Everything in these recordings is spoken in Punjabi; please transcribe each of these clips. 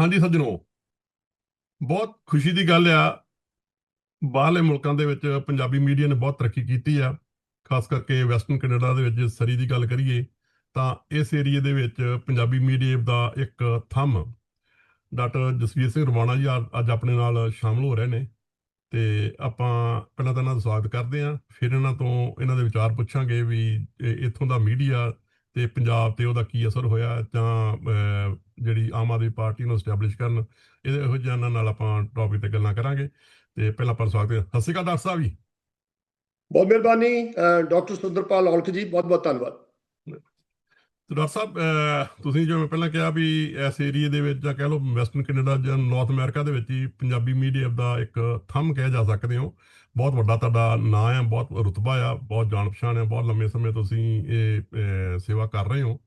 ਹਾਂਜੀ ਸੱਜਣੋ, ਬਹੁਤ ਖੁਸ਼ੀ ਦੀ ਗੱਲ ਆ, ਬਾਹਰਲੇ ਮੁਲਕਾਂ ਦੇ ਵਿੱਚ ਪੰਜਾਬੀ ਮੀਡੀਆ ਨੇ ਬਹੁਤ ਤਰੱਕੀ ਕੀਤੀ ਆ, ਖਾਸ ਕਰਕੇ ਵੈਸਟਰਨ ਕੈਨੇਡਾ ਦੇ ਵਿੱਚ ਸਰੀ ਦੀ ਗੱਲ ਕਰੀਏ, ਤਾਂ ਇਸ ਏਰੀਏ ਦੇ ਵਿੱਚ ਪੰਜਾਬੀ ਮੀਡੀਆ ਦਾ ਇੱਕ ਥੰਮ ਡਾਕਟਰ ਜਸਵੀਰ ਸਿੰਘ ਰਵਾਣਾ ਜੀ ਅੱਜ- ਅੱਜ ਆਪਣੇ ਨਾਲ ਸ਼ਾਮਲ ਹੋ ਰਹੇ ਨੇ, ਤੇ ਆਪਾਂ ਪਹਿਲਾਂ ਤਾਂ ਇਹਨਾਂ ਦਾ ਸਵਾਗਤ ਕਰਦੇ ਹਾਂ, ਫਿਰ ਇਹਨਾਂ ਤੋਂ ਇਹਨਾਂ ਦੇ ਵਿਚਾਰ ਪੁੱਛਾਂਗੇ ਵੀ ਇੱਥੋਂ ਦਾ ਮੀਡੀਆ ਤੇ ਪੰਜਾਬ ਤੇ ਉਹਦਾ ਕੀ ਅਸਰ ਹੋਇਆ ਜਾਂ ਜਿਹੜੀ ਆਮ ਆਦਮੀ ਪਾਰਟੀ ਨੂੰ ਸਟੈਬਲਿਸ਼ ਕਰਨ ਇਹਦੇ ਇਹੋ ਜਿਹਾ ਨਾਲ ਆਪਾਂ ਟੌਪਿਕ ਤੇ ਗੱਲਾਂ ਕਰਾਂਗੇ। ਤੇ ਪਹਿਲਾਂ ਆਪਾਂ ਸਵਾਗਤ ਹੈ। ਸਤਿ ਸ਼੍ਰੀ ਅਕਾਲ ਡਾਕਟਰ ਸਾਹਿਬ ਜੀ। ਬਹੁਤ ਮਿਹਰਬਾਨੀ ਡਾਕਟਰ ਸੁੰਦਰਪਾਲ ਔਲਖ ਜੀ ਬਹੁਤ ਬਹੁਤ ਧੰਨਵਾਦ। ਡਾਕਟਰ ਸਾਹਿਬ ਤੁਸੀਂ ਜਿਵੇਂ ਪਹਿਲਾਂ ਕਿਹਾ ਵੀ ਇਸ ਏਰੀਏ ਦੇ ਵਿੱਚ ਜਾਂ ਕਹਿ ਲਓ ਵੈਸਟਰਨ ਕੈਨੇਡਾ ਜਾਂ ਨਾਰਥ ਅਮਰੀਕਾ ਦੇ ਵਿੱਚ ਹੀ ਪੰਜਾਬੀ ਮੀਡੀਆ ਦਾ ਇੱਕ ਥੰਮ ਕਹਿ ਜਾ ਸਕਦੇ ਹੋ। ਬਹੁਤ ਵੱਡਾ ਤੁਹਾਡਾ ਨਾਂ ਆ ਬਹੁਤ ਰੁਤਬਾ ਆ, ਬਹੁਤ ਜਾਣ ਪਛਾਣ ਆ, ਬਹੁਤ ਲੰਮੇ ਸਮੇਂ ਤੋਂ ਤੁਸੀਂ ਇਹ ਸੇਵਾ ਕਰ ਰਹੇ ਹੋ।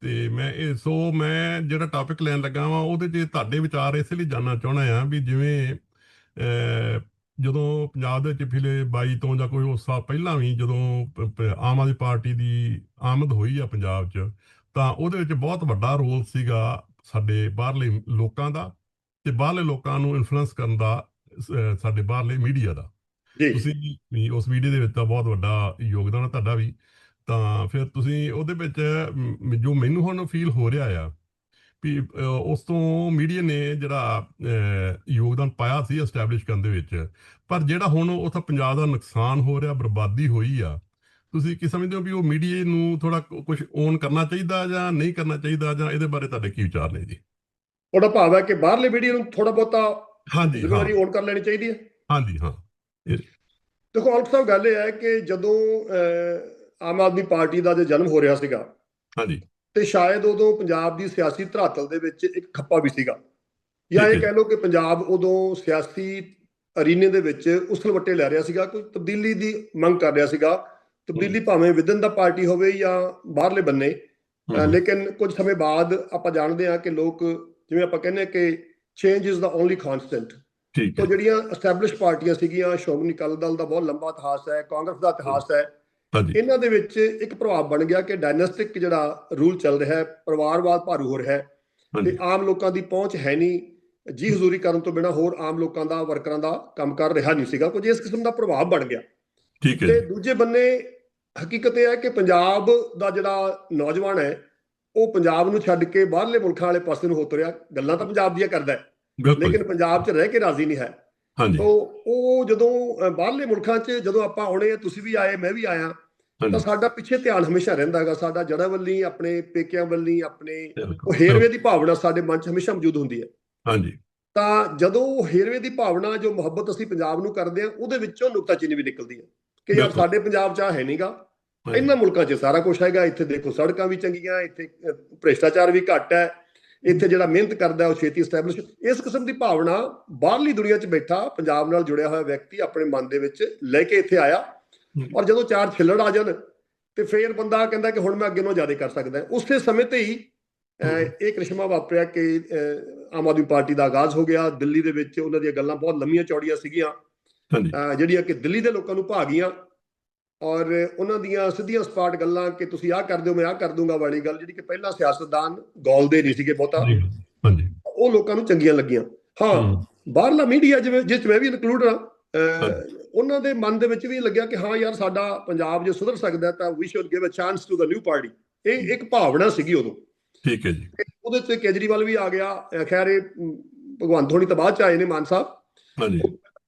ਤੇ ਮੈਂ ਇਹ, ਸੋ ਮੈਂ ਜਿਹੜਾ ਟਾਪਿਕ ਲੈਣ ਲੱਗਾ ਵਾਂ, ਉਹਦੇ 'ਚ ਤੁਹਾਡੇ ਵਿਚਾਰ ਇਸ ਲਈ ਜਾਨਣਾ ਚਾਹਣਾ ਆ ਵੀ ਜਿਵੇਂ ਜਦੋਂ ਪੰਜਾਬ ਦੇ ਵਿੱਚ ਪਿਛਲੇ 22 ਤੋਂ ਜਾਂ ਕੋਈ ਉਸ ਸਾਲ ਪਹਿਲਾਂ ਵੀ ਜਦੋਂ ਪ- ਆਮ ਆਦਮੀ ਪਾਰਟੀ ਦੀ ਆਮਦ ਹੋਈ ਆ ਪੰਜਾਬ 'ਚ, ਤਾਂ ਉਹਦੇ ਵਿੱਚ ਬਹੁਤ ਵੱਡਾ ਰੋਲ ਸੀਗਾ ਸਾਡੇ ਬਾਹਰਲੇ ਲੋਕਾਂ ਦਾ ਤੇ ਬਾਹਰਲੇ ਲੋਕਾਂ ਨੂੰ ਇਨਫਲੂਐਂਸ ਕਰਨ ਦਾ ਸਾਡੇ ਬਾਹਰਲੇ ਮੀਡੀਆ ਦਾ। ਤੁਸੀਂ ਉਸ ਵੀਡੀਓ ਦੇ ਵਿੱਚ ਤਾਂ ਬਹੁਤ ਵੱਡਾ ਯੋਗਦਾਨ ਹੈ ਤੁਹਾਡਾ ਵੀ। ਤਾਂ ਫਿਰ ਤੁਸੀਂ ਉਹਦੇ ਵਿੱਚ ਜੋ ਮੈਨੂੰ ਹੁਣ ਫੀਲ ਹੋ ਰਿਹਾ ਆ ਵੀ ਉਸ ਤੋਂ ਮੀਡੀਆ ਨੇ ਜਿਹੜਾ ਯੋਗਦਾਨ ਪਾਇਆ ਸੀ ਐਸਟੈਬਲਿਸ਼ ਕਰਨ ਦੇ ਵਿੱਚ ਪਰ ਜਿਹੜਾ ਹੁਣ ਉੱਥੇ ਪੰਜਾਬ ਦਾ ਨੁਕਸਾਨ ਹੋ ਰਿਹਾ ਬਰਬਾਦੀ ਹੋਈ ਆ ਤੁਸੀਂ ਕੀ ਸਮਝਦੇ ਹੋ ਵੀ ਉਹ ਮੀਡੀਆ ਨੂੰ ਥੋੜਾ ਕੁਝ ਓਨ ਕਰਨਾ ਚਾਹੀਦਾ ਜਾਂ ਨਹੀਂ ਕਰਨਾ ਚਾਹੀਦਾ ਜਾਂ ਇਹਦੇ ਬਾਰੇ ਤੁਹਾਡੇ ਕੀ ਵਿਚਾਰ ਨੇ ਜੀ? ਤੁਹਾਡਾ ਭਾਵ ਹੈ ਕਿ ਬਾਹਰਲੇ ਮੀਡੀਆ ਨੂੰ ਥੋੜਾ ਬਹੁਤਾ ਹਾਂਜੀ ਹਾਂ। ਜ਼ਿੰਮੇਵਾਰੀ ਓਨ ਕਰ ਲੈਣੀ ਚਾਹੀਦੀ ਹੈ। ਹਾਂਜੀ ਹਾਂ। ਦੇਖੋ ਔਲਖ ਸਾਹਿਬ ਗੱਲ ਇਹ ਹੈ ਕਿ ਜਦੋਂ ਆਮ ਆਦਮੀ ਪਾਰਟੀ ਦਾ ਜੇ ਜਨਮ ਹੋ ਰਿਹਾ ਸੀਗਾ ਹਾਂਜੀ। ਤੇ ਸ਼ਾਇਦ ਉਦੋਂ ਪੰਜਾਬ ਦੀ ਸਿਆਸੀ ਧਰਾਤਲ ਦੇ ਵਿੱਚ ਇੱਕ ਖੱਪਾ ਵੀ ਸੀਗਾ। ਜਾਂ ਇਹ। ਕਹਿ ਲਓ ਕਿ ਪੰਜਾਬ ਉਦੋਂ ਸਿਆਸੀ ਅਰੀਨੇ ਦੇ ਵਿੱਚ ਉਸਲਵੱਟੇ ਲੈ ਰਿਹਾ ਸੀਗਾ ਕੋਈ ਤਬਦੀਲੀ ਦੀ ਮੰਗ ਕਰ ਰਿਹਾ ਸੀਗਾ। ਤਬਦੀਲੀ ਭਾਵੇਂ ਵਿਦਨ ਦਾ ਪਾਰਟੀ ਹੋਵੇ ਜਾਂ ਬਾਹਰਲੇ ਬੰਨੇ ਲੇਕਿਨ ਕੁਝ ਸਮੇਂ ਬਾਅਦ ਆਪਾਂ ਜਾਣਦੇ ਹਾਂ ਕਿ ਲੋਕ ਜਿਵੇਂ ਆਪਾਂ ਕਹਿੰਦੇ ਕਿ change is the only constant ਠੀਕ ਹੈ। ਜਿਹੜੀਆਂ ਐਸਟੈਬਲਿਸ਼ ਪਾਰਟੀਆਂ ਸੀਗੀਆਂ ਸ਼੍ਰੋਮਣੀ ਅਕਾਲੀ ਦਲ ਦਾ ਬਹੁਤ ਲੰਬਾ ਇਤਿਹਾਸ ਹੈ ਕਾਂਗਰਸ ਦਾ ਇਤਿਹਾਸ ਹੈ। ਹਾਂਜੀ। ਇਹਨਾਂ ਦੇ ਵਿੱਚ ਇੱਕ ਪ੍ਰਭਾਵ ਬਣ ਗਿਆ ਕਿ ਡਾਇਨੈਸਟਿਕ ਜਿਹੜਾ ਰੂਲ ਚੱਲ ਰਿਹਾ ਹੈ ਪਰਿਵਾਰਵਾਦ ਭਾਰੂ ਹੋ ਰਿਹਾ ਹੈ। ਤੇ ਆਮ ਲੋਕਾਂ ਦੀ ਪਹੁੰਚ ਹੈ ਨਹੀਂ। ਜੀ ਹਜ਼ੂਰੀ ਕਰਨ ਤੋਂ ਬਿਨਾ ਹੋਰ ਆਮ ਲੋਕਾਂ ਦਾ ਵਰਕਰਾਂ ਦਾ ਕੰਮ ਕਰ ਰਿਹਾ ਨਹੀਂ ਸੀਗਾ। ਕੁਝ ਇਸ ਕਿਸਮ ਦਾ ਪ੍ਰਭਾਵ ਬਣ ਗਿਆ। ਠੀਕ ਹੈ ਤੇ ਦੂਜੇ ਬੰਨੇ ਹਕੀਕਤ ਇਹ ਹੈ ਕਿ ਪੰਜਾਬ ਦਾ ਜਿਹੜਾ ਨੌਜਵਾਨ ਹੈ ਉਹ ਪੰਜਾਬ ਨੂੰ ਛੱਡ ਕੇ ਬਾਹਰਲੇ ਮੁਲਕਾਂ ਵਾਲੇ ਪਾਸੇ ਨੂੰ ਹੋ ਤੁਰਿਆ। ਗੱਲਾਂ ਤਾਂ ਪੰਜਾਬ ਦੀਆਂ ਕਰਦਾ ਹੈ। ਲੇਕਿਨ ਪੰਜਾਬ 'ਚ ਰਹਿ ਕੇ ਰਾਜ਼ੀ ਨਹੀਂ ਹੈ। ਹਾਂਜੀ। ਤੋ ਉਹ ਜਦੋਂ ਬਾਹਰਲੇ ਮੁਲਕਾਂ 'ਚ ਜਦੋਂ ਆਪਾਂ ਆਉਣੇ ਆ ਤੁਸੀਂ ਵੀ ਆਏ ਮੈਂ ਵੀ ਆਇਆ ਤਾਂ ਸਾਡਾ ਪਿੱਛੇ ਧਿਆਨ ਹਮੇਸ਼ਾ ਰਹਿੰਦਾ ਹੈਗਾ। ਸਾਡਾ ਜੜਾ ਵੱਲੀ ਆਪਣੇ ਪੇਕਿਆਂ ਵੱਲੀ ਆਪਣੇ ਉਹ। ਹੇਰਵੇ ਦੀ ਭਾਵਨਾ ਸਾਡੇ ਮਨ 'ਚ ਹਮੇਸ਼ਾ ਮੌਜੂਦ ਹੁੰਦੀ ਹੈ। ਹਾਂਜੀ। ਤਾਂ ਜਦੋਂ ਉਹ ਹੇਰਵੇ ਦੀ ਭਾਵਨਾ ਜੋ ਮੁਹੱਬਤ ਅਸੀਂ ਪੰਜਾਬ ਨੂੰ ਕਰਦੇ ਆ ਉਹਦੇ ਵਿੱਚੋਂ ਨੁਕਤਾਚੀਨੀ ਵੀ ਨਿਕਲਦੀ ਹੈ ਕਿ ਯਾਰ। ਸਾਡੇ ਪੰਜਾਬ 'ਚ ਆ ਹੈ ਨਹੀਂਗਾ। ਇਹਨਾਂ ਮੁਲਕਾਂ 'ਚ ਸਾਰਾ ਕੁਝ ਹੈਗਾ। ਇੱਥੇ ਦੇਖੋ ਸੜਕਾਂ ਵੀ ਚੰਗੀਆਂ ਇੱਥੇ ਭ੍ਰਿਸ਼ਟਾਚਾਰ ਵੀ ਘੱਟ ਹੈ। ਇੱਥੇ ਜਿਹੜਾ ਮਿਹਨਤ ਕਰਦਾ ਉਹ ਛੇਤੀ ਸਟੈਬਲਿਸ਼ ਇਸ ਕਿਸਮ ਦੀ ਭਾਵਨਾ ਬਾਹਰਲੀ ਦੁਨੀਆ 'ਚ ਬੈਠਾ ਪੰਜਾਬ ਨਾਲ ਜੁੜਿਆ ਹੋਇਆ ਵਿਅਕਤੀ ਆਪਣੇ ਮਨ ਦੇ ਵਿੱਚ ਲੈ ਕੇ ਇੱਥੇ ਆਇਆ। ਔਰ ਜਦੋਂ ਚਾਰ ਛਿੱਲੜ ਆ ਜਾਣ ਤੇ ਫੇਰ ਬੰਦਾ ਕਹਿੰਦਾ ਕਿ ਹੁਣ ਮੈਂ ਅੱਗੇ ਨਾਲੋਂ ਜ਼ਿਆਦਾ ਕਰ ਸਕਦਾ। ਉਸੇ ਸਮੇਂ ਤੇ ਹੀ। ਇਹ ਕ੍ਰਿਸ਼ਮਾ ਵਾਪਰਿਆ ਕਿ ਆਮ ਆਦਮੀ ਪਾਰਟੀ ਦਾ ਆਗਾਜ਼ ਹੋ ਗਿਆ ਦਿੱਲੀ ਦੇ ਵਿੱਚ ਉਹਨਾਂ ਦੀਆਂ ਗੱਲਾਂ ਬਹੁਤ ਲੰਮੀਆਂ ਚੌੜੀਆਂ ਸੀਗੀਆਂ ਜਿਹੜੀਆਂ ਕਿ ਦਿੱਲੀ ਦੇ ਲੋਕਾਂ ਨੂੰ ਭਾ ਗਈਆਂ ਔਰ ਉਹਨਾਂ ਦੀਆਂ ਸਿੱਧੀਆਂ ਸਪਾਟ ਗੱਲਾਂ ਕਿ ਤੁਸੀਂ ਆਹ ਕਰ ਦਿਓ ਮੈਂ ਆਹ ਕਰ ਦੂੰਗਾ ਵਾਲੀ ਗੱਲ ਜਿਹੜੀ ਕਿ ਪਹਿਲਾਂ ਸਿਆਸਤਦਾਨ ਗੌਲਦੇ ਨਹੀਂ ਸੀਗੇ ਬਹੁਤਾ। ਹਾਂਜੀ ਉਹ ਲੋਕਾਂ ਨੂੰ ਚੰਗੀਆਂ ਲੱਗੀਆਂ। ਹਾਂ ਬਾਹਰਲਾ ਮੀਡੀਆ ਜਿਵੇਂ ਜਿਸ ਮੈਂ ਵੀ ਇਨਕਲੂਡ ਹਾਂ। ਉਹਨਾਂ ਦੇ ਮਨ ਦੇ ਵਿੱਚ ਵੀ ਲੱਗਿਆ ਕਿ ਹਾਂ ਯਾਰ ਸਾਡਾ ਪੰਜਾਬ ਜੇ ਸੁਧਰ ਸਕਦਾ ਤਾਂ ਵੀ should give a chance to the new party ਇਹ ਇੱਕ ਭਾਵਨਾ ਸੀਗੀ ਉਦੋਂ। ਠੀਕ ਹੈ ਜੀ। ਉਹਦੇ ਤੇ ਕੇਜਰੀਵਾਲ ਵੀ ਆ ਗਿਆ। ਖੈਰ ਇਹ ਭਗਵੰਤ ਹੋਣੀ ਤਾਂ ਬਾਅਦ ਚ ਆਏ ਨੇ ਮਾਨ ਸਾਹਿਬ। ਹਾਂਜੀ।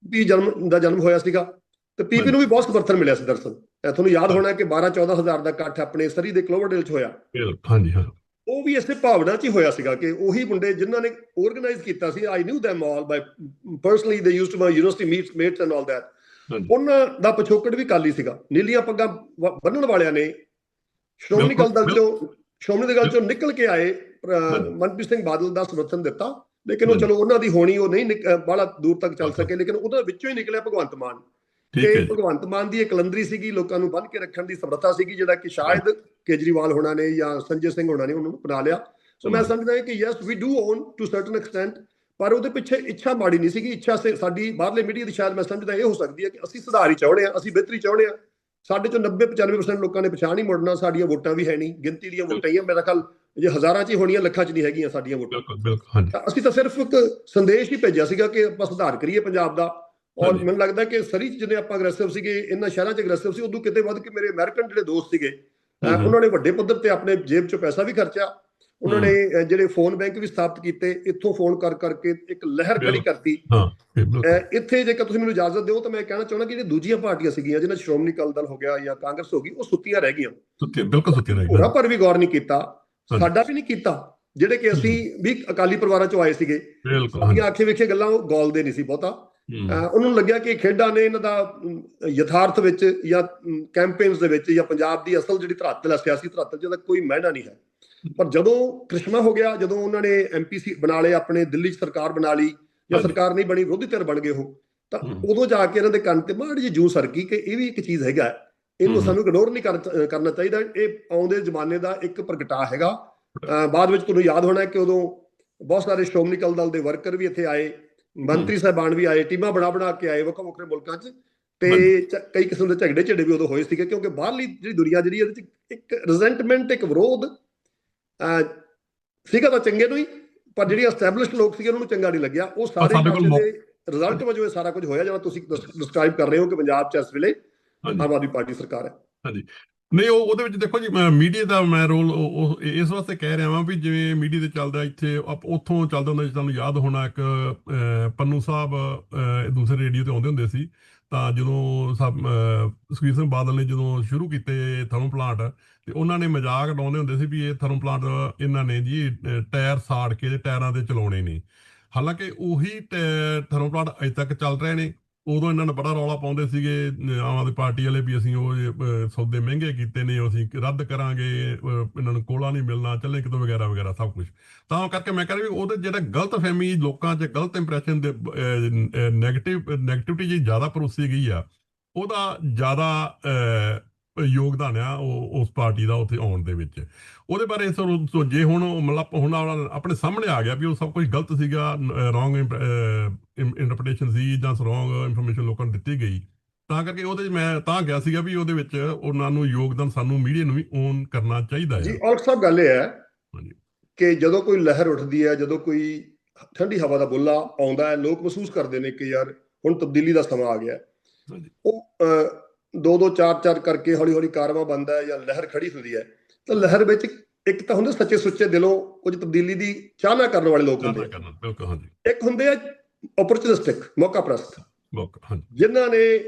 ਵੀ ਜਨਮ ਦਾ ਜਨਮ ਹੋਇਆ ਸੀਗਾ। ਤੇ ਪੀਪੀ। ਨੂੰ ਵੀ ਬਹੁਤ ਸਮਰਥਨ ਮਿਲਿਆ ਸੀ ਦਰਸਲ ਇਹ ਤੁਹਾਨੂੰ ਯਾਦ ਹੋਣਾ ਕਿ 12 14 ਹਜ਼ਾਰ ਦਾ ਇਕੱਠ ਆਪਣੇ ਸਰੀ ਦੇ ਕਲੋਵਰਡੇਲ ਚ ਹੋਇਆ। ਹਾਂਜੀ ਹਾਂ। ਉਹ ਵੀ ਇਸੇ ਭਾਵਨਾ ਚ ਹੀ ਹੋਇਆ ਸੀਗਾ ਕਿ ਉਹੀ ਮੁੰਡੇ ਜਿਨ੍ਹਾਂ ਨੇ ਆਰਗੇਨਾਈਜ਼ ਕੀਤਾ ਸੀ I knew them all personally they used to my university meets mates and all that ਹਾਂਜੀ। ਉਹਨਾਂ ਦਾ ਪਿਛੋਕੜ ਵੀ ਕਾਲੀ ਸੀਗਾ। ਨੀਲੀਆਂ ਪੱਗਾਂ ਬੰਨਣ ਵਾਲਿਆਂ ਨੇ ਸ਼੍ਰੋਮਣੀ ਅਕਾਲੀ ਦਲ ਚੋਂ ਸ਼੍ਰੋਮਣੀ ਅਕਾਲੀ ਚੋਂ ਨਿਕਲ ਕੇ ਆਏ। ਮਨਪ੍ਰੀਤ ਸਿੰਘ ਬਾਦਲ ਦਾ ਸਮਰਥਨ ਦਿੱਤਾ। ਲੇਕਿਨ ਉਹ। ਚਲੋ ਉਹਨਾਂ ਦੀ ਹੋਣੀ ਉਹ ਨਹੀਂ ਬਾਹਲਾ ਦੂਰ ਤੱਕ ਚੱਲ ਸਕੇ ਲੇਕਿਨ ਉਹਦੇ ਵਿੱਚੋਂ ਹੀ ਨਿਕਲਿਆ ਭਗਵੰਤ ਮਾਨ। ਤੇ ਭਗਵੰਤ ਮਾਨ ਦੀ ਇੱਕ ਕਲੰਦਰੀ ਸੀਗੀ ਲੋਕਾਂ ਨੂੰ ਬੰਨ ਕੇ ਰੱਖਣ ਦੀ ਸਮਰੱਥਾ ਸੀਗੀ ਜਿਹੜਾ ਕਿ ਸ਼ਾਇਦ ਕੇਜਰੀਵਾਲ ਹੋਣਾ ਨੇ ਜਾਂ ਸੰਜੇ ਸਿੰਘ ਹੋਣਾ ਨੇ ਉਹਨੂੰ ਅਪਣਾ ਲਿਆ। ਸੋ ਮੈਂ ਸਮਝਦਾ ਕਿ yes we do on to certain extent ਪਰ ਉਹਦੇ ਪਿੱਛੇ ਇੱਛਾ ਮਾੜੀ ਨਹੀਂ ਸੀਗੀ ਇੱਛਾ ਸਾਡੀ ਬਾਹਰਲੇ ਮੀਡੀਆ ਦੀ ਸ਼ਾਇਦ ਮੈਂ ਸਮਝਦਾ ਇਹ ਹੋ ਸਕਦੀ ਹੈ ਕਿ ਅਸੀਂ ਸੁਧਾਰ ਹੀ ਚਾਹੁੰਦੇ ਆ ਅਸੀਂ ਬਿਹਤਰੀ ਚਾਹੁੰਦੇ ਆ ਸਾਡੇ ਚੋਂ 90 95% ਲੋਕਾਂ ਨੇ ਪਛਾਣ ਹੀ ਮੁੜਨਾ ਸਾਡੀਆਂ ਵੋਟਾਂ ਵੀ ਹੈ ਨਹੀਂ ਗਿਣਤੀ ਦੀਆਂ ਵੋਟਾਂ ਹੀ ਆ। ਮੇਰਾ ਖਿਆਲ ਜੇ ਹਜ਼ਾਰਾਂ 'ਚ ਹੀ ਹੋਣੀਆਂ ਲੱਖਾਂ 'ਚ ਨਹੀਂ ਹੈਗੀਆਂ ਸਾਡੀਆਂ ਵੋਟਾਂ। ਬਿਲਕੁਲ ਬਿਲਕੁਲ ਹਾਂਜੀ। ਅਸੀਂ ਤਾਂ ਸਿਰਫ ਇੱਕ ਸੰਦੇਸ਼ ਹੀ ਭੇਜਿਆ ਸੀਗਾ ਕਿ ਆਪਾਂ ਸੁਧਾਰ ਕਰੀਏ ਪੰਜਾਬ ਦਾ। ਔਰ। ਮੈਨੂੰ ਲੱਗਦਾ ਕਿ ਸਰੀ ਜਿਹਨੇ ਆਪਾਂ ਅਗਰੈਸਿਵ ਸੀਗੇ ਇਹਨਾਂ ਸ਼ਹਿਰਾਂ 'ਚ ਅਗਰੈਸਿਵ ਸੀ ਉਦੋਂ ਕਿਤੇ ਵੱਧ ਕੇ ਮੇਰੇ ਅਮਰੀਕਨ ਜਿਹੜੇ ਦੋਸਤ ਸੀਗੇ। ਉਹਨਾਂ ਨੇ ਵੱਡੇ ਪੱਧਰ ਤੇ ਆਪਣੇ ਜੇਬ 'ਚੋਂ ਪੈਸਾ ਵੀ ਖਰਚਿਆ ਉਹਨਾਂ। ਨੇ ਜਿਹੜੇ ਫੋਨ ਬੈਂਕ ਵੀ ਸਥਾਪਿਤ ਕੀਤੇ ਇੱਥੋਂ ਫੋਨ ਕਰ ਕਰਕੇ ਇੱਕ ਲਹਿਰ ਖੜੀ। ਕਰਤੀ ਇੱਥੇ ਜੇਕਰ ਤੁਸੀਂ ਮੈਨੂੰ ਇਜਾਜ਼ਤ ਦਿਓ ਤਾਂ ਮੈਂ ਕਹਿਣਾ ਚਾਹੁੰਦਾ ਕਿ ਜਿਹੜੀਆਂ ਦੂਜੀਆਂ ਪਾਰਟੀਆਂ ਸੀਗੀਆਂ ਜਿਹਨਾਂ ਸ਼੍ਰੋਮਣੀ ਅਕਾਲੀ ਦਲ ਹੋ ਗਿਆ ਜਾਂ ਕਾਂਗਰਸ ਹੋ ਗਈ ਉਹ ਸੁੱਤੀਆਂ ਰਹਿ ਗਈਆਂ ਸੁੱਤੇ ਬਿਲਕੁਲ ਸੁੱਤੇ ਰਹੇ ਹੋਰਾਂ ਪਰ ਵੀ ਗੌਰ ਨਹੀਂ ਕੀਤਾ। ਸਾਡਾ ਵੀ ਨਹੀਂ ਕੀਤਾ ਜਿਹੜੇ ਕਿ ਅਸੀਂ ਵੀ ਅਕਾਲੀ ਪਰਿਵਾਰਾਂ 'ਚੋਂ ਆਏ ਸੀਗੇ ਬਿਲਕੁਲ ਆਖੇ ਵੇਖੇ ਗੱਲਾਂ ਉਹ ਗੌਲਦੇ ਨਹੀਂ ਸੀ ਬਹੁਤਾ ਉਹਨਾਂ ਨੂੰ ਲੱਗਿਆ ਕਿ ਖੇਡਾਂ ਨੇ ਇਹਨਾਂ ਦਾ ਯਥਾਰਥ ਵਿੱਚ ਜਾਂ ਕੈਂਪੇਨਸ ਦੇ ਵਿੱਚ ਜਾਂ ਪੰਜਾਬ ਦੀ ਅਸਲ ਜਿਹੜੀ ਧਰਾਤਲ ਹੈ ਸਿਆਸੀ ਧਰਾਤਲ ਜਿਹਦਾ ਕੋਈ ਮਾਇਨਾ ਨਹੀਂ ਹੈ ਪਰ ਜਦੋਂ ਕ੍ਰਿਸ਼ਮਾ ਹੋ ਗਿਆ ਜਦੋਂ ਉਹਨਾਂ ਨੇ ਐਮਪੀਸੀ ਬਣਾ ਲਏ ਆਪਣੇ ਦਿੱਲੀ 'ਚ ਸਰਕਾਰ ਬਣਾ ਲਈ ਜਾਂ। ਸਰਕਾਰ ਨਹੀਂ ਬਣੀ ਵਿਰੋਧੀ ਧਿਰ ਬਣ ਗਏ ਉਹ ਤਾਂ। ਉਦੋਂ ਜਾ ਕੇ ਇਹਨਾਂ ਦੇ ਕੰਨ ਤੇ ਮਾੜੀ ਜਿਹੀ ਜੂ ਸਰਕੀ ਕਿ ਇਹ ਵੀ ਇੱਕ ਚੀਜ਼ ਹੈਗਾ। ਇਹਨੂੰ। ਸਾਨੂੰ ਇਗਨੋਰ ਨਹੀਂ ਕਰ- ਕਰਨਾ ਚਾਹੀਦਾ ਇਹ ਆਉਂਦੇ ਜ਼ਮਾਨੇ ਦਾ ਇੱਕ ਪ੍ਰਗਟਾ ਹੈਗਾ ਬਾਅਦ ਵਿੱਚ ਤੁਹਾਨੂੰ ਯਾਦ ਹੋਣਾ ਕਿ ਉਦੋਂ ਬਹੁਤ ਸਾਰੇ ਸ਼੍ਰੋਮਣੀ ਅਕਾਲੀ ਦਲ ਦੇ ਵਰਕਰ ਵੀ ਇੱਥੇ ਆਏ ਮੰਤਰੀ ਸਾਹਿਬਾਨ ਵੀ ਆਏ ਟੀਮਾਂ ਬਣਾ ਬਣਾ ਕੇ ਆਏ ਵੱਖ ਵੱਖਰੇ ਮੁਲਕਾਂ 'ਚ ਤੇ ਕਈ ਕਿਸਮ ਦੇ ਝਗੜੇ ਝੜੇ ਵੀ ਉਦੋਂ ਹੋਏ ਸੀਗੇ ਕਿਉਂਕਿ ਬਾਹਰਲੀ ਜਿਹੜੀ ਦੁਨੀਆ ਜਿਹੜੀ ਇਹਦੇ 'ਚ ਇੱਕ ਰਿਜ਼ੈਂਟਮੈਂਟ ਇੱਕ ਵਿਰੋਧ ਸੀਗਾ ਤਾਂ ਚੰਗੇ ਨੂੰ ਹੀ ਪਰ ਜਿਹੜੀ ਐਸਟੈਬਲਿਸ਼ਡ ਲੋਕ ਸੀਗੇ ਉਹਨਾਂ ਨੂੰ ਚੰਗਾ ਨਹੀਂ ਲੱਗਿਆ। ਉਹ ਸਾਰੇ ਰਿਜ਼ਲਟ ਵਜੋਂ ਇਹ ਸਾਰਾ ਕੁਝ ਹੋਇਆ ਜਿਹੜਾ ਤੁਸੀਂ ਡਿਸਕ੍ਰਾਈਬ ਕਰ ਰਹੇ ਹੋ ਕਿ ਪੰਜਾਬ 'ਚ ਇਸ ਵੇਲੇ ਹਾਂਜੀ। ਆਮ ਆਦਮੀ ਪਾਰਟੀ ਸਰਕਾਰ ਹੈ। ਨਹੀਂ ਉਹ ਉਹਦੇ ਵਿੱਚ ਦੇਖੋ ਜੀ ਮੀਡੀਆ ਦਾ ਮੈਂ ਰੋਲ ਉਹ ਇਸ ਵਾਸਤੇ ਕਹਿ ਰਿਹਾ ਵਾਂ ਵੀ ਜਿਵੇਂ ਮੀਡੀਆ ਤੇ ਚੱਲਦਾ ਇੱਥੇ ਆਪ- ਉੱਥੋਂ ਚੱਲਦਾ ਹੁੰਦਾ ਸੀ ਤੁਹਾਨੂੰ ਯਾਦ ਹੋਣਾ ਇੱਕ ਅਹ, ਪੰਨੂ ਸਾਹਿਬ ਦੂਸਰੇ ਰੇਡੀਓ ਤੇ ਆਉਂਦੇ ਹੁੰਦੇ ਸੀ। ਤਾਂ ਜਦੋਂ ਸਭ ਸੁਖਬੀਰ ਸਿੰਘ ਬਾਦਲ ਨੇ ਜਦੋਂ ਸ਼ੁਰੂ ਕੀਤੇ ਥਰਮੋ ਪਲਾਂਟ ਤੇ ਉਹਨਾਂ ਨੇ ਮਜ਼ਾਕ ਉਡਾਉਂਦੇ ਹੁੰਦੇ ਸੀ ਵੀ ਇਹ ਥਰਮੋ ਪਲਾਂਟ ਇਹਨਾਂ ਨੇ ਜੀ ਟਾਇਰ ਸਾੜ ਕੇ ਤੇ ਟਾਇਰਾਂ ਤੇ ਚਲਾਉਣੇ ਨੇ। ਹਾਲਾਂਕਿ ਉਹੀ ਥਰਮੋ ਪਲਾਂਟ ਅਜੇ ਤੱਕ ਚੱਲ ਰਹੇ ਨੇ। ਉਦੋਂ ਇਹਨਾਂ ਨੇ ਬੜਾ ਰੌਲਾ ਪਾਉਂਦੇ ਸੀਗੇ ਆਮ ਆਦਮੀ ਪਾਰਟੀ ਵਾਲੇ ਵੀ ਅਸੀਂ ਉਹ ਅਹ, ਸੌਦੇ ਮਹਿੰਗੇ ਕੀਤੇ ਨੇ ਉਹ ਅਸੀਂ ਰੱਦ ਕਰਾਂਗੇ ਇਹਨਾਂ ਨੂੰ ਕੋਲਾ ਨਹੀਂ ਮਿਲਣਾ ਚੱਲੇ ਕਿਤੋਂ ਵਗੈਰਾ ਵਗੈਰਾ ਸਭ ਕੁਝ ਤਾਂ ਕਰਕੇ ਮੈਂ ਕਹਿੰਦਾ ਵੀ ਉਹਦੇ ਜਿਹੜਾ ਗਲਤ ਫਹਿਮੀ ਲੋਕਾਂ 'ਚ ਗਲਤ ਇੰਪ੍ਰੈਸ਼ਨ ਦੇ ਨੈਗੇਟਿਵ ਨੈਗੇਟਿਵਿਟੀ ਜੀ ਜ਼ਿਆਦਾ ਪਰੋਸੀ ਗਈ ਆ ਉਹਦਾ ਜ਼ਿਆਦਾ ਯੋਗਦਾਨ ਆ ਉਹ ਉਸ ਪਾਰਟੀ ਦਾ ਉੱਥੇ ਆਉਣ ਦੇ ਵਿੱਚ ਉਹਦੇ ਬਾਰੇ ਜੇ ਹੁਣ ਮਤਲਬ ਹੁਣ ਆਪਣੇ ਸਾਹਮਣੇ ਆ ਗਿਆ ਵੀ ਉਹ ਸਭ ਕੁਝ ਗਲਤ ਸੀਗਾ ਰੋਂਗ ਇੰਟਰਪ੍ਰੀਟੇਸ਼ਨ ਸੀ ਜਾਂ ਰੋਂਗ ਇਨਫੋਰਮੇਸ਼ਨ ਲੋਕਾਂ ਨੂੰ ਦਿੱਤੀ ਗਈ ਤਾਂ ਕਰਕੇ ਉਹਦੇ ਮੈਂ ਤਾਂ ਗਿਆ ਸੀਗਾ ਵੀ ਉਹਦੇ ਵਿੱਚ ਉਹਨਾਂ ਨੂੰ ਯੋਗਦਾਨ ਸਾਨੂੰ ਮੀਡੀਆ ਨੂੰ ਵੀ ਓਨ ਕਰਨਾ ਚਾਹੀਦਾ ਜੀ ਹੈ ਔਲਖ ਸਾਹਿਬ ਗੱਲ ਇਹ ਹੈ। ਕਿ ਜਦੋਂ ਕੋਈ ਲਹਿਰ ਉੱਠਦੀ ਹੈ ਜਦੋਂ ਕੋਈ ਠੰਡੀ ਹਵਾ ਦਾ ਬੁੱਲਾ ਆਉਂਦਾ ਹੈ ਲੋਕ ਮਹਿਸੂਸ ਕਰਦੇ ਨੇ ਕਿ ਯਾਰ ਹੁਣ ਤਬਦੀਲੀ ਦਾ ਸਮਾਂ ਆ ਗਿਆ। ਉਹ ਦੋ ਦੋ ਚਾਰ ਚਾਰ ਕਰਕੇ ਹੌਲੀ ਹੌਲੀ ਕਾਰਵਾ ਬਣਦਾ ਹੈ ਜਾਂ ਲਹਿਰ ਖੜੀ ਹੁੰਦੀ ਹੈ ਤਾਂ ਲਹਿਰ ਵਿੱਚ ਇੱਕ ਤਾਂ ਹੁੰਦੇ ਸੱਚੇ ਸੁੱਚੇ ਦਿਲੋਂ ਕੁਝ ਤਬਦੀਲੀ ਦੀ ਚਾਹਨਾ ਕਰਨ ਵਾਲੇ ਲੋਕ ਹੁੰਦੇ ਬਿਲਕੁਲ ਹਾਂਜੀ। ਇੱਕ ਹੁੰਦੇ ਆ ਓਪਰਚੁਨਿਸਟਿਕ ਮੌਕਾ ਪ੍ਰਸਤ। ਜਿਨ੍ਹਾਂ ਨੇ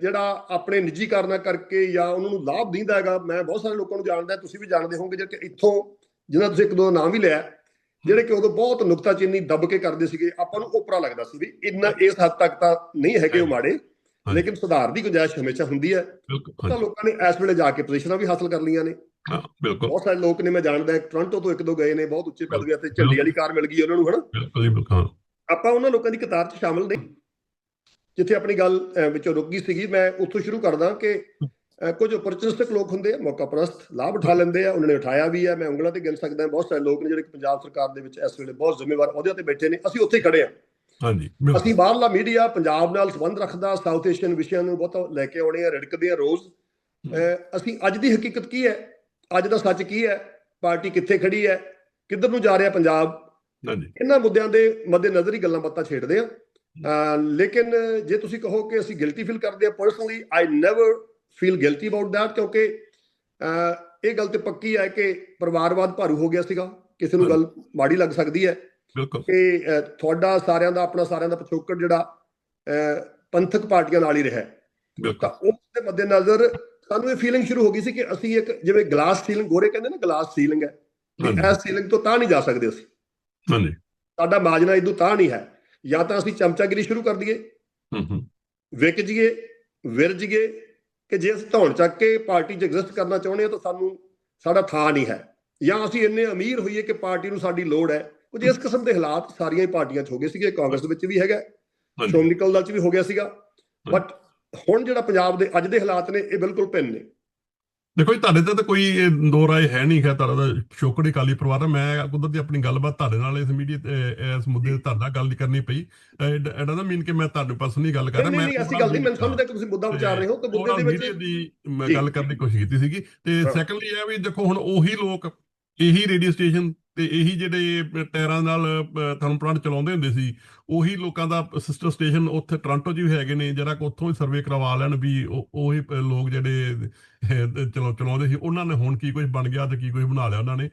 ਜਿਹੜਾ ਆਪਣੇ ਨਿੱਜੀ ਕਾਰਨਾਂ ਕਰਕੇ ਜਾਂ ਉਹਨਾਂ ਨੂੰ ਲਾਭ ਦਿੰਦਾ ਹੈਗਾ ਮੈਂ ਬਹੁਤ ਸਾਰੇ ਲੋਕਾਂ ਨੂੰ ਜਾਣਦਾ ਤੁਸੀਂ ਵੀ ਜਾਣਦੇ ਹੋਵੋਗੇ ਜਿਹੜੇ ਇੱਥੋਂ ਜਿਨ੍ਹਾਂ ਤੁਸੀਂ ਇੱਕ ਦੋ ਨਾਮ ਵੀ ਲਿਆ ਜਿਹੜੇ ਕਿ ਉਦੋਂ ਬਹੁਤ ਨੁਕਤਾਚੀਨੀ ਦੱਬ ਕੇ ਕਰਦੇ ਸੀਗੇ ਆਪਾਂ ਨੂੰ ਉਪਰਾ ਲੱਗਦਾ ਸੀ ਵੀ ਇੰਨਾ ਇਸ ਹੱਦ ਤੱਕ ਤਾਂ ਨਹੀਂ ਹੈਗੇ ਉਹ ਮਾੜੇ। ਲੇਕਿਨ ਸੁਧਾਰ ਦੀ ਗੁੰਜਾਇਸ਼ ਹਮੇਸ਼ਾ ਹੁੰਦੀ ਹੈ। ਤਾਂ ਲੋਕਾਂ ਨੇ ਇਸ ਵੇਲੇ ਜਾ ਕੇ ਪੋਜੀਸ਼ਨਾਂ ਵੀ ਹਾਸਲ ਕਰ ਲਈਆਂ ਨੇ। ਹਾਂ ਬਿਲਕੁਲ। ਬਹੁਤ ਸਾਰੇ ਲੋਕ ਨੇ ਮੈਂ ਜਾਣਦਾ ਟੋਰਾਂਟੋ ਤੋਂ ਇੱਕ ਦੋ ਗਏ ਨੇ ਬਹੁਤ ਉੱਚੇ ਪਦਵੀਆਂ ਤੇ ਝੰਡੀ ਵਾਲੀ ਕਾਰ ਮਿਲ ਗਈ ਉਹਨਾਂ ਨੂੰ ਹਨਾ? ਬਿਲਕੁਲ ਜੀ ਬਿਲਕੁਲ ਆਪਾਂ ਉਹਨਾਂ ਲੋਕਾਂ ਦੀ ਕਤਾਰ 'ਚ ਸ਼ਾਮਲ ਨਹੀਂ ਜਿੱਥੇ ਆਪਣੀ ਗੱਲ ਵਿੱਚੋਂ ਰੁਕ ਗਈ ਸੀਗੀ ਮੈਂ ਉੱਥੋਂ ਸ਼ੁਰੂ ਕਰਦਾ ਕਿ ਕੁਝ ਓਪਰਚੁਨਿਸਟਿਕ ਲੋਕ ਹੁੰਦੇ ਆ ਮੌਕਾ ਪ੍ਰਸਤ ਲਾਭ ਉਠਾ ਲੈਂਦੇ ਆ ਉਹਨਾਂ ਨੇ ਉਠਾਇਆ ਵੀ ਆ ਮੈਂ ਉਂਗਲਾਂ ਤੇ ਗਿਣ ਸਕਦਾ ਬਹੁਤ ਸਾਰੇ ਲੋਕ ਨੇ ਜਿਹੜੇ ਪੰਜਾਬ ਸਰਕਾਰ ਦੇ ਵਿੱਚ ਇਸ ਵੇਲੇ ਬਹੁਤ ਜ਼ਿੰਮੇਵਾਰ ਅਹੁਦਿਆਂ ਤੇ ਬੈਠੇ ਨੇ ਅਸੀਂ ਉੱਥੇ ਖੜੇ ਆ ਹਾਂਜੀ ਅਸੀਂ ਬਾਹਰਲਾ ਮੀਡੀਆ ਪੰਜਾਬ ਨਾਲ ਸੰਬੰਧ ਰੱਖਦਾ ਸਾਊਥ ਏਸ਼ੀਅਨ ਵਿਸ਼ਿਆਂ ਨੂੰ ਬਹੁਤ ਲੈ ਕੇ ਆਉਣੇ ਆ ਰਿੜਕਦੇ ਆ ਰੋਜ਼। ਅਸੀਂ ਅੱਜ ਦੀ ਹਕੀਕਤ ਕੀ ਹੈ? ਅੱਜ ਦਾ ਸੱਚ ਕੀ ਹੈ? ਪਾਰਟੀ ਕਿੱਥੇ ਖੜੀ ਹੈ? ਕਿੱਧਰ ਨੂੰ ਜਾ ਰਿਹਾ ਪੰਜਾਬ? ਹਾਂਜੀ। ਇਹਨਾਂ ਮੁੱਦਿਆਂ ਦੇ ਮੱਦੇ ਨਜ਼ਰ ਹੀ ਗੱਲਾਂ ਬਾਤਾਂ ਛੇੜਦੇ ਆ। ਲੇਕਿਨ ਜੇ ਤੁਸੀਂ ਕਹੋ ਕਿ ਅਸੀਂ ਗਿਲਟੀ ਫੀਲ ਕਰਦੇ ਆ personally I never feel guilty about that ਕਿਉਂਕਿ ਇਹ ਗੱਲ ਤੇ ਪੱਕੀ ਹੈ ਕਿ ਪਰਿਵਾਰਵਾਦ ਭਾਰੂ ਹੋ ਗਿਆ ਸੀਗਾ। ਕਿਸੇ ਨੂੰ ਗੱਲ ਮਾੜੀ ਲੱਗ ਸਕਦੀ ਹੈ। ਬਿਲਕੁਲ। ਕਿ ਅਹ ਤੁਹਾਡਾ ਸਾਰਿਆਂ ਦਾ ਆਪਣਾ ਸਾਰਿਆਂ ਦਾ ਪਿਛੋਕੜ ਜਿਹੜਾ ਪੰਥਕ ਪਾਰਟੀਆਂ ਨਾਲ ਹੀ ਰਿਹਾ। ਤਾਂ ਬਿਲਕੁਲ ਉਸ ਦੇ ਮੱਦੇ ਨਜ਼ਰ ਸਾਨੂੰ ਇਹ ਫੀਲਿੰਗ ਸ਼ੁਰੂ ਹੋ ਗਈ ਸੀ ਕਿ ਅਸੀਂ ਇੱਕ ਜਿਵੇਂ ਗਲਾਸ ਸੀਲਿੰਗ ਗੋਰੇ ਕਹਿੰਦੇ ਨਾ ਗਲਾਸ ਸੀਲਿੰਗ ਹੈ। ਇਸ ਸੀਲਿੰਗ ਤੋਂ ਤਾਂ ਨਹੀਂ ਜਾ ਸਕਦੇ ਅਸੀਂ। ਹਾਂਜੀ। ਸਾਡਾ ਮਾਜਨਾ ਇਦੋਂ ਤਾਂ ਨਹੀਂ ਹੈ। ਜਾਂ ਤਾਂ ਅਸੀਂ ਚਮਚਾਗਿਰੀ ਸ਼ੁਰੂ ਕਰ ਦਈਏ। ਹੂੰ ਹੂੰ। ਵਿਕ ਜੀਏ ਵਿਰ ਜੀਏ ਕਿ ਜੇ ਅਸੀਂ ਧੌਣ ਚੱਕ ਕੇ ਪਾਰਟੀ 'ਚ ਐਗਜ਼ਿਸਟ ਕਰਨਾ ਚਾਹੁੰਦੇ ਹਾਂ ਤਾਂ ਸਾਨੂੰ ਸਾਡਾ ਥਾਂ ਨਹੀਂ ਹੈ। ਜਾਂ ਅਸੀਂ ਇੰਨੇ ਅਮੀਰ ਹੋਈਏ ਕਿ ਪਾਰਟੀ ਨੂੰ ਸਾਡੀ ਲੋੜ ਹੈ। ਕੁਝ ਇਸ ਕਿਸਮ ਦੇ ਹਾਲਾਤ ਸਾਰੀਆਂ ਹੀ ਪਾਰਟੀਆਂ 'ਚ ਹੋ ਗਏ ਸੀਗੇ ਕਾਂਗਰਸ ਵਿੱਚ ਵੀ ਹੈਗਾ ਸ਼੍ਰੋਮਣੀ ਅਕਾਲੀ ਦਲ 'ਚ ਵੀ ਹੋ ਗਿਆ ਸੀਗਾ ਬਟ ਹੁਣ ਜਿਹੜਾ ਪੰਜਾਬ ਦੇ ਅੱਜ ਦੇ ਹਾਲਾਤ ਨੇ ਇਹ ਬਿਲਕੁਲ ਭਿੰਨ ਨੇ। ਦੇਖੋ ਜੀ ਤੁਹਾਡੇ ਤੇ ਤਾਂ ਕੋਈ ਦੋ ਰਾਏ ਹੈ ਨਹੀਂ ਹੈ ਤੁਹਾਡਾ ਤਾਂ ਸ਼ੋਕੜੀ ਕਾਲੀ ਪਰਿਵਾਰ ਹੈ ਮੈਂ ਕੁਦਰਤੀ ਆਪਣੀ ਗੱਲਬਾਤ ਤੁਹਾਡੇ ਨਾਲ ਇਸ ਮੀਡੀਆ ਇਸ ਮੁੱਦੇ ਤੇ ਤੁਹਾਡਾ ਗੱਲ ਕਰਨੀ ਪਈ। ਐਡਾ ਨਾ ਮੀਨ ਕਿ ਮੈਂ ਤੁਹਾਡੇ ਪਾਸ ਨਹੀਂ ਗੱਲ ਕਰ ਰਿਹਾ ਨਹੀਂ ਐਸੀ ਗੱਲ ਨਹੀਂ ਮੈਨੂੰ ਸਮਝਦਾ ਕਿ ਤੁਸੀਂ ਮੁੱਦਾ ਵਿਚਾਰ ਰਹੇ ਹੋ ਤਾਂ ਮੁੱਦੇ ਦੇ ਵਿੱਚ ਦੀ ਮੈਂ। ਗੱਲ ਕਰਨ ਦੀ ਕੋਸ਼ਿਸ਼ ਕੀਤੀ ਸੀਗੀ। ਤੇ। ਸੈਕੰਡਲੀ ਇਹ ਵੀ ਦੇਖੋ ਹੁਣ ਉਹੀ ਲੋਕ ਇਹੀ ਰੇਡੀਓ ਸਟੇਸ਼ਨ ਤੇ ਇਹੀ ਜਿਹੜੇ ਟਾਇਰਾਂ ਨਾਲ ਤੁਹਾਨੂੰ ਪਲਾਂਟ ਚਲਾਉਂਦੇ ਹੁੰਦੇ ਸੀ ਉਹੀ ਲੋਕਾਂ ਦਾ ਸਿਸਟਰ ਸਟੇਸ਼ਨ ਉੱਥੇ ਟੋਰਾਂਟੋ 'ਚ ਵੀ ਹੈਗੇ ਨੇ ਜਰਾ ਕਿ ਉੱਥੋਂ ਹੀ ਸਰਵੇ ਕਰਵਾ ਲੈਣ ਵੀ ਉਹ- ਉਹੀ ਲੋਕ ਜਿਹੜੇ ਚਲੋ ਚਲਾਉਂਦੇ ਸੀ ਉਹਨਾਂ ਨੇ ਹੁਣ ਕੀ ਕੁਝ ਬਣ ਗਿਆ ਤੇ ਕੀ ਕੁਝ ਬਣਾ ਲਿਆ ਉਹਨਾਂ ਨੇ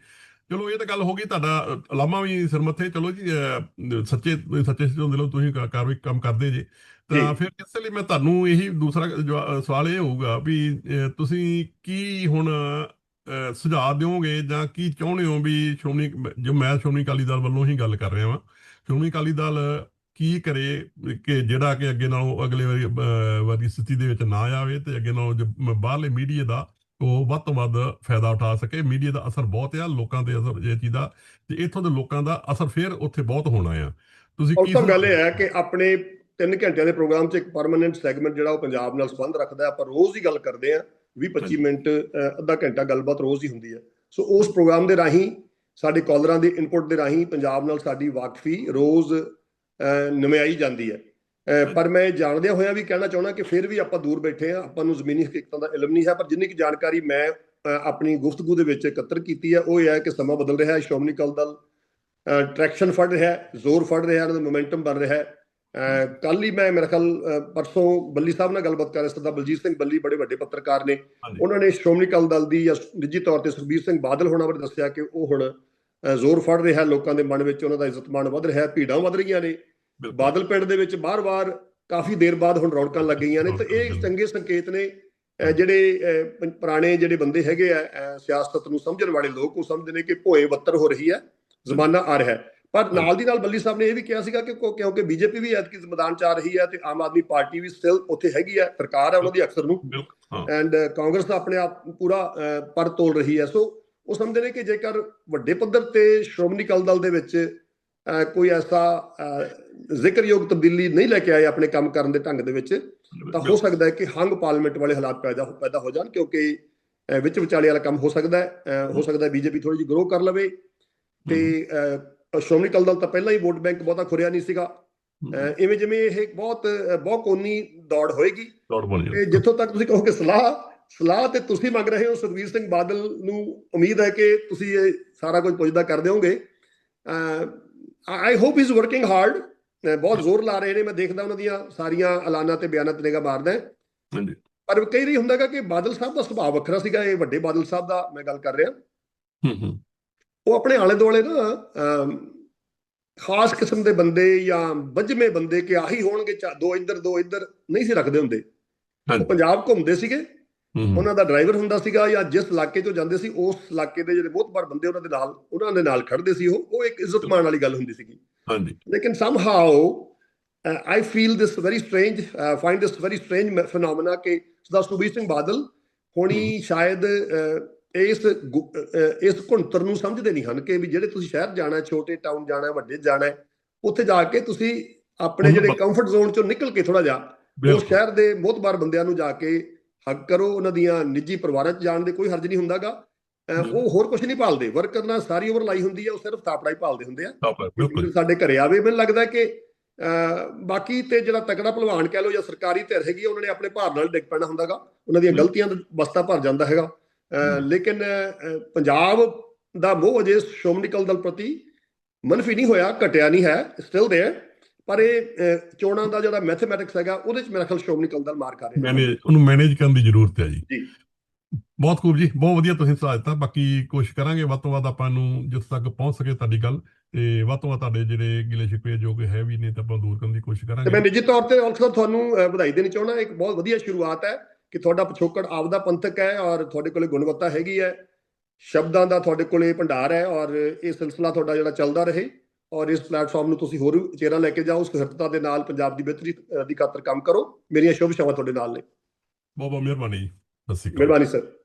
ਚਲੋ ਇਹ ਤਾਂ ਗੱਲ ਹੋ ਗਈ ਤੁਹਾਡਾ ਅਲਾਮਾ ਵੀ ਸਿਰਮੱਥੇ ਚਲੋ ਜੀ ਸੱਚੇ ਸੱਚੇ ਸਿੱਧੇ ਦਿਲੋਂ ਤੁਸੀਂ ਕਾ- ਕਾਰਵਾਈ ਕੰਮ ਕਰਦੇ ਜੇ ਤਾਂ। ਫਿਰ ਇਸ ਲਈ ਮੈਂ ਤੁਹਾਨੂੰ ਇਹੀ ਦੂਸਰਾ ਸਵਾਲ ਇਹ ਹੋਊਗਾ ਵੀ ਤੁਸੀਂ ਕੀ ਹੁਣ ਸੁਝਾਅ ਦਿਓਗੇ ਜਾਂ ਕੀ ਚਾਹੁੰਦੇ ਹੋ ਵੀ ਸ਼੍ਰੋਮਣੀ ਜੋ ਮੈਂ ਸ਼੍ਰੋਮਣੀ ਅਕਾਲੀ ਦਲ ਵੱਲੋਂ ਹੀ ਗੱਲ ਕਰ ਰਿਹਾ ਵਾਂ। ਸ਼੍ਰੋਮਣੀ ਅਕਾਲੀ ਦਲ ਕੀ ਕਰੇ ਕਿ ਜਿਹੜਾ ਕਿ ਅੱਗੇ ਨਾਲੋਂ ਅਗਲੇ ਵਾਰੀ ਵਾਰੀ ਸਥਿਤੀ ਦੇ ਵਿੱਚ ਨਾ ਆਵੇ ਤੇ ਅੱਗੇ ਨਾਲੋਂ ਬਾਹਰਲੇ ਮੀਡੀਆ ਦਾ ਉਹ ਵੱਧ ਤੋਂ ਵੱਧ ਫਾਇਦਾ ਉਠਾ ਸਕੇ। ਮੀਡੀਆ ਦਾ ਅਸਰ ਬਹੁਤ ਆ ਲੋਕਾਂ ਤੇ ਅਸਰ ਇਹ ਚੀਜ਼ ਦਾ ਤੇ ਇੱਥੋਂ ਦੇ ਲੋਕਾਂ ਦਾ ਅਸਰ ਫਿਰ ਉੱਥੇ ਬਹੁਤ ਹੋਣਾ ਆ। ਤੁਸੀਂ ਕੀ ਗੱਲ ਇਹ ਹੈ? ਕਿ ਆਪਣੇ 3 ਘੰਟਿਆਂ ਦੇ ਪ੍ਰੋਗਰਾਮ 'ਚ ਇੱਕ ਪਰਮਨੈਂਟ ਸੈਗਮੈਂਟ ਜਿਹੜਾ ਉਹ ਪੰਜਾਬ ਨਾਲ ਸੰਬੰਧ ਰੱਖਦਾ ਹੈ। ਆਪਾਂ ਰੋਜ਼ ਹੀ ਗੱਲ ਕਰਦੇ ਆ 20-25 ਮਿੰਟ ਅੱਧਾ ਘੰਟਾ ਗੱਲਬਾਤ ਰੋਜ਼ ਹੀ ਹੁੰਦੀ ਹੈ। ਸੋ ਉਸ ਪ੍ਰੋਗਰਾਮ ਦੇ ਰਾਹੀਂ ਸਾਡੇ ਕਾਲਰਾਂ ਦੀ ਇਨਪੁਟ ਦੇ ਰਾਹੀਂ ਪੰਜਾਬ ਨਾਲ ਸਾਡੀ ਵਾਕਫੀ ਰੋਜ਼ ਅ, ਨਮਾਈ ਜਾਂਦੀ ਹੈ। ਪਰ ਮੈਂ ਜਾਣਦਿਆਂ ਹੋਇਆਂ ਵੀ ਕਹਿਣਾ ਚਾਹੁੰਦਾ ਕਿ ਫਿਰ ਵੀ ਆਪਾਂ ਦੂਰ ਬੈਠੇ ਆ ਆਪਾਂ ਨੂੰ ਜ਼ਮੀਨੀ ਹਕੀਕਤਾਂ ਦਾ ਇਲਮ ਨਹੀਂ ਹੈ ਪਰ ਜਿੰਨੀ ਕੁ ਜਾਣਕਾਰੀ ਮੈਂ ਆਪਣੀ ਗੁਫ਼ਤਗੂ ਦੇ ਵਿੱਚ ਇਕੱਤਰ ਕੀਤੀ ਹੈ ਉਹ ਇਹ ਹੈ ਕਿ ਸਮਾਂ ਬਦਲ ਰਿਹਾ ਹੈ। ਸ਼੍ਰੋਮਣੀ ਅਕਾਲੀ ਦਲ ਟਰੈਕਸ਼ਨ ਫੜ ਰਿਹਾ ਹੈ ਜ਼ੋਰ ਫੜ ਰਿਹਾ ਹੈ ਉਹਨਾਂ ਦਾ ਮੋਮੈਂਟਮ ਬਣ ਰਿਹਾ ਹੈ। ਕੱਲ ਹੀ ਮੈਂ ਮੇਰੇ ਖਿਆਲ ਪਰਸੋਂ ਬੱਲੀ ਸਾਹਿਬ ਨਾਲ ਗੱਲਬਾਤ ਕਰ ਰਿਹਾ ਸੀ ਸਰਦਾਰ ਬਲਜੀਤ ਸਿੰਘ ਬੱਲੀ ਬੜੇ ਵੱਡੇ ਪੱਤਰਕਾਰ ਨੇ। ਉਹਨਾਂ ਨੇ ਸ਼੍ਰੋਮਣੀ ਅਕਾਲੀ ਦਲ ਦੀ ਜਾਂ ਨਿੱਜੀ ਤੌਰ ਤੇ ਸੁਖਬੀਰ ਸਿੰਘ ਬਾਦਲ ਹੋਣਾ ਬਾਰੇ ਦੱਸਿਆ ਕਿ ਉਹ ਹੁਣ ਜ਼ੋਰ ਫੜ ਰਿਹਾ ਲੋਕਾਂ ਦੇ ਮਨ ਵਿੱਚ ਉਹਨਾਂ ਦਾ ਇੱਜ਼ਤਮਾਨ ਵਧ ਰਿਹਾ ਹੈ ਭੀੜਾਂ ਵਧ ਰਹੀਆਂ ਨੇ। ਬਾਦਲ ਪਿੰਡ ਦੇ ਵਿੱਚ ਬਾਰ-ਬਾਰ ਕਾਫੀ ਦੇਰ ਬਾਅਦ ਹੁਣ ਰੌਣਕਾਂ ਲੱਗ ਗਈਆਂ ਨੇ ਤੇ ਇਹ। ਚੰਗੇ ਸੰਕੇਤ ਨੇ ਜਿਹੜੇ ਪੁਰਾਣੇ ਜਿਹੜੇ ਬੰਦੇ ਹੈਗੇ ਆ ਸਿਆਸਤ ਨੂੰ ਸਮਝਣ ਵਾਲੇ ਲੋਕ ਉਹ ਸਮਝਦੇ ਨੇ ਕਿ ਭੋਏ ਬੱਤਰ ਹੋ ਰਹੀ ਹੈ ਜ਼ਮਾਨਾ ਆ ਰਿਹਾ ਹੈ ਪਰ ਨਾਲ ਦੀ ਨਾਲ ਬੱਲੀ ਸਾਹਿਬ ਨੇ ਇਹ ਵੀ ਕਿਹਾ ਸੀਗਾ ਕਿ ਕਿਉਂ- ਕਿਉਂਕਿ ਬੀਜੇਪੀ ਵੀ ਐਤਕੀ ਮੈਦਾਨ ਚ ਆ ਰਹੀ ਹੈ ਤੇ ਆਮ ਆਦਮੀ ਪਾਰਟੀ ਵੀ ਸਟਿਲ ਉੱਥੇ ਹੈਗੀ ਹੈ ਸਰਕਾਰ ਹੈ ਉਹਨਾਂ ਦੀ ਅਕਸਰ ਨੂੰ। ਐਂਡ ਕਾਂਗਰਸ ਦਾ ਆਪਣੇ ਆਪ ਪੂਰਾ ਅ, ਪਰ ਤੋਲ ਰਹੀ ਹੈ। ਸੋ ਉਹ ਸਮਝਦੇ ਨੇ ਕਿ ਜੇਕਰ ਵੱਡੇ ਪੱਧਰ ਤੇ ਸ਼੍ਰੋਮਣੀ ਅਕਾਲੀ ਦਲ ਦੇ ਵਿੱਚ ਕੋਈ ਐਸਾ ਜ਼ਿਕਰਯੋਗ ਤਬਦੀਲੀ ਨਹੀਂ ਲੈ ਕੇ ਆਏ ਆਪਣੇ ਕੰਮ ਕਰਨ ਦੇ ਢੰਗ ਦੇ ਵਿੱਚ ਤਾਂ ਹੋ ਸਕਦਾ ਹੈ ਕਿ ਹੰਗ ਪਾਰਲੀਮੈਂਟ ਵਾਲੇ ਹਾਲਾਤ ਪੈਦਾ ਪੈਦਾ ਹੋ ਜਾਣ ਕਿਉਂਕਿ ਵਿੱਚ ਵਿਚਾਲੇ ਵਾਲਾ ਕੰਮ ਹੋ ਸਕਦਾ ਹੈ। ਹੋ ਸਕਦਾ ਹੈ ਬੀਜੇਪੀ ਥੋੜੀ ਜਿਹੀ ਗਰੋ ਕਰ ਲਵੇ ਤੇ ਸ਼੍ਰੋਮਣੀ ਅਕਾਲੀ ਦਲ ਤਾਂ ਪਹਿਲਾਂ ਹੀ ਵੋਟ ਬੈਂਕ ਬਹੁਤਾ ਖੁਰਿਆ ਨਹੀਂ ਸੀਗਾ। ਇਵੇਂ ਜਿਵੇਂ ਇਹ ਬਹੁਤ ਬਹੁਤ ਕੋਨੀ ਦੌੜ ਹੋਏਗੀ। ਤੇ ਜਿੱਥੋਂ ਤੱਕ ਤੁਸੀਂ ਕਹੋਗੇ ਸਲਾਹ ਸਲਾਹ ਤੇ ਤੁਸੀਂ ਮੰਗ ਰਹੇ ਹੋ ਸੁਖਵੀਰ ਸਿੰਘ ਬਾਦਲ ਨੂੰ ਉਮੀਦ ਹੈ ਕਿ ਤੁਸੀਂ ਇਹ ਸਾਰਾ ਕੁਝ ਪੁੱਛਦਾ ਕਰ ਦਿਓਗੇ। I hope is working hard ਬਹੁਤ ਜ਼ੋਰ ਲਾ ਰਹੇ ਨੇ ਮੈਂ ਦੇਖਦਾ ਉਹਨਾਂ ਦੀਆਂ ਸਾਰੀਆਂ ਐਲਾਨਾਂ ਤੇ ਬਿਆਨਾਂ ਤੇ ਨਿਗਾਹ ਮਾਰਦਾ ਹਾਂਜੀ। ਪਰ ਕਈ ਵਾਰੀ ਹੁੰਦਾਗਾ ਕਿ ਬਾਦਲ ਸਾਹਿਬ ਦਾ ਸੁਭਾਅ ਵੱਖਰਾ ਸੀਗਾ ਇਹ ਵੱਡੇ ਬਾਦਲ ਸਾਹਿਬ ਦਾ ਮੈਂ ਗੱਲ ਕਰ ਰਿਹਾ। ਹੂੰ ਹੂੰ। ਉਹ ਆਪਣੇ ਆਲੇ ਦੁਆਲੇ ਨਾ ਖਾਸ ਕਿਸਮ ਦੇ ਬੰਦੇ ਜਾਂ ਵੱਜਵੇਂ ਬੰਦੇ ਕਿ ਆਹੀ ਹੋਣਗੇ ਦੋ ਇੱਧਰ ਦੋ ਇੱਧਰ ਨਹੀਂ ਸੀ ਰੱਖਦੇ ਹੁੰਦੇ। ਪੰਜਾਬ ਘੁੰਮਦੇ ਸੀਗੇ। ਉਹਨਾਂ ਦਾ ਡਰਾਈਵਰ ਹੁੰਦਾ ਸੀਗਾ ਜਾਂ ਜਿਸ ਇਲਾਕੇ ਤੋਂ ਜਾਂਦੇ ਸੀ ਉਸ ਇਲਾਕੇ ਦੇ ਜਿਹੜੇ ਬਹੁਤ ਬੜ ਬੰਦੇ ਉਹਨਾਂ ਦੇ ਨਾਲ ਉਹਨਾਂ ਦੇ ਨਾਲ ਖੜਦੇ ਸੀ ਉਹ। ਉਹ ਇੱਕ ਇੱਜ਼ਤ ਮਾਣ ਵਾਲੀ ਗੱਲ ਹੁੰਦੀ ਸੀਗੀ। ਹਾਂਜੀ। ਲੇਕਿਨ somehow I feel this very strange find this very strange phenomena ਕਿ ਸਰਦਾਰ ਸੁਖਬੀਰ ਸਿੰਘ ਬਾਦਲ ਹੁਣੀ ਸ਼ਾਇਦ ਇਸ ਇਸ ਘੁੰਤਰ ਨੂੰ ਸਮਝਦੇ ਨਹੀਂ ਹਨ ਕਿ ਵੀ ਜਿਹੜੇ ਤੁਸੀਂ ਸ਼ਹਿਰ ਜਾਣਾ ਹੈ, ਛੋਟੇ ਟਾਊਨ ਜਾਣਾ ਹੈ, ਵੱਡੇ ਜਾਣਾ ਹੈ, ਉੱਥੇ ਜਾ ਕੇ ਤੁਸੀਂ ਆਪਣੇ ਜਿਹੜੇ ਕੰਫਰਟ ਜ਼ੋਨ ਚੋਂ ਨਿਕਲ ਕੇ ਥੋੜਾ ਜਿਹਾ ਉਸ ਸ਼ਹਿਰ ਦੇ ਮੋਤਬਾਰ ਬੰਦਿਆਂ ਨੂੰ ਜਾ ਕੇ ਹੱਕ ਕਰੋ ਉਹਨਾਂ ਦੀਆਂ ਨਿੱਜੀ ਪਰਿਵਾਰਾਂ 'ਚ ਜਾਣ ਦੇ ਕੋਈ ਹਰਜ ਨਹੀਂ ਹੁੰਦਾਗਾ ਜੀ। ਉਹ ਹੋਰ ਕੁਝ ਨਹੀਂ ਭਾਲਦੇ ਵਰਕਰ ਨਾਲ ਸਾਰੀ ਉਮਰ ਲਾਈ ਹੁੰਦੀ ਹੈ ਉਹ ਸਿਰਫ ਥਾਪੜਾ ਹੀ ਭਾਲਦੇ ਹੁੰਦੇ ਆ ਸਾਡੇ ਘਰੇ ਆਵੇ ਮੈਨੂੰ ਲੱਗਦਾ ਕਿ ਬਾਕੀ ਤੇ ਜਿਹੜਾ ਤਕੜਾ ਭਲਵਾਨ ਕਹਿ ਲੋ ਜਾਂ ਸਰਕਾਰੀ ਧਿਰ ਹੈਗੀ ਉਹਨਾਂ ਨੇ ਆਪਣੇ ਭਾਰ ਨਾਲ ਡਿੱਗ ਪੈਣਾ ਹੁੰਦਾਗਾ ਉਹਨਾਂ ਦੀਆਂ। ਗਲਤੀਆਂ ਦਾ ਬਸਤਾ ਭਰ ਜਾਂਦਾ ਹੈਗਾ। ਲੇਕਿਨ ਪੰਜਾਬ ਦਾ ਮੋਹ ਅਜੇ ਸ਼੍ਰੋਮਣੀ ਅਕਾਲੀ ਦਲ ਪ੍ਰਤੀ ਮਨਫੀ ਨਹੀਂ ਹੋਇਆ ਘਟਿਆ ਨਹੀਂ ਹੈ ਸਟਿਲ ਦੇਅਰ ਪਰ ਇਹ ਚੋਣਾਂ ਦਾ ਜਿਹੜਾ ਮੈਥਮੈਟਿਕਸ ਹੈਗਾ ਉਹਦੇ ਚ ਮੇਰਾ ਖਿਆਲ ਸ਼੍ਰੋਮਣੀ ਅਕਾਲੀ ਦਲ ਮਾਰ ਕਰ ਰਿਹਾ। ਮੈਨੇਜ ਉਹਨੂੰ ਮੈਨੇਜ ਕਰਨ ਦੀ ਜ਼ਰੂਰਤ ਹੈ ਜੀ। ਬਹੁਤ ਖੂਬ ਜੀ ਬਹੁਤ ਵਧੀਆ ਤੁਸੀਂ ਸਲਾਹ ਦਿੱਤਾ ਬਾਕੀ ਕੋਸ਼ਿਸ਼ ਕਰਾਂਗੇ ਵੱਧ ਤੋਂ ਵੱਧ ਆਪਾਂ ਨੂੰ ਜਿਸ ਤੱਕ ਪਹੁੰਚ ਸਕੇ ਤੁਹਾਡੀ ਗੱਲ ਤੇ ਵੱਧ ਤੋਂ ਵੱਧ ਤੁਹਾਡੇ ਜਿਹੜੇ ਗਿਲੇ ਸ਼ਿਕਵੇ ਜੋ ਕਿ ਹੈ ਵੀ ਨੇ ਤਾਂ ਆਪਾਂ ਦੂਰ ਕਰਨ ਦੀ ਕੋਸ਼ਿਸ਼ ਤੇ ਮੈਂ ਕਰਾਂਗੇ ਨਿੱਜੀ ਤੌਰ ਤੇ ਸਾਹਿਬ ਤੁਹਾਨੂੰ ਵਧਾਈ ਦੇਣੀ ਚਾਹੁੰਦਾ ਇੱਕ ਬਹੁਤ ਵਧੀਆ ਸ਼ੁਰੂਆਤ ਹੈ। ਕਿ ਤੁਹਾਡਾ ਪਿਛੋਕੜ ਆਪਦਾ ਪੰਥਕ ਹੈ ਔਰ ਤੁਹਾਡੇ ਕੋਲੇ ਗੁਣਵੱਤਾ ਹੈਗੀ ਹੈ। ਸ਼ਬਦਾਂ ਦਾ ਤੁਹਾਡੇ ਕੋਲੇ ਭੰਡਾਰ ਹੈ ਔਰ ਇਹ ਸਿਲਸਿਲਾ ਤੁਹਾਡਾ ਜਿਹੜਾ ਚੱਲਦਾ ਰਹੇ ਔਰ ਇਸ ਪਲੇਟਫਾਰਮ ਨੂੰ ਤੁਸੀਂ ਹੋਰ ਚਿਹਰਾ ਲੈ ਕੇ ਜਾਓ ਸਹਿਰਤਾ ਦੇ ਨਾਲ ਪੰਜਾਬ ਦੀ ਬਿਹਤਰੀ ਦੀ ਖਾਤਰ ਕੰਮ ਕਰੋ। ਮੇਰੀਆਂ ਸ਼ੁਭ ਸ਼ਾਮਾਂ ਤੁਹਾਡੇ ਨਾਲ ਨੇ। ਬਹੁਤ ਬਹੁਤ ਮਿਹਰਬਾਨੀ ਸਤਿ ਸ਼੍ਰੀ ਅਕਾਲ। ਮਿਹਰਬਾਨੀ ਸਰ।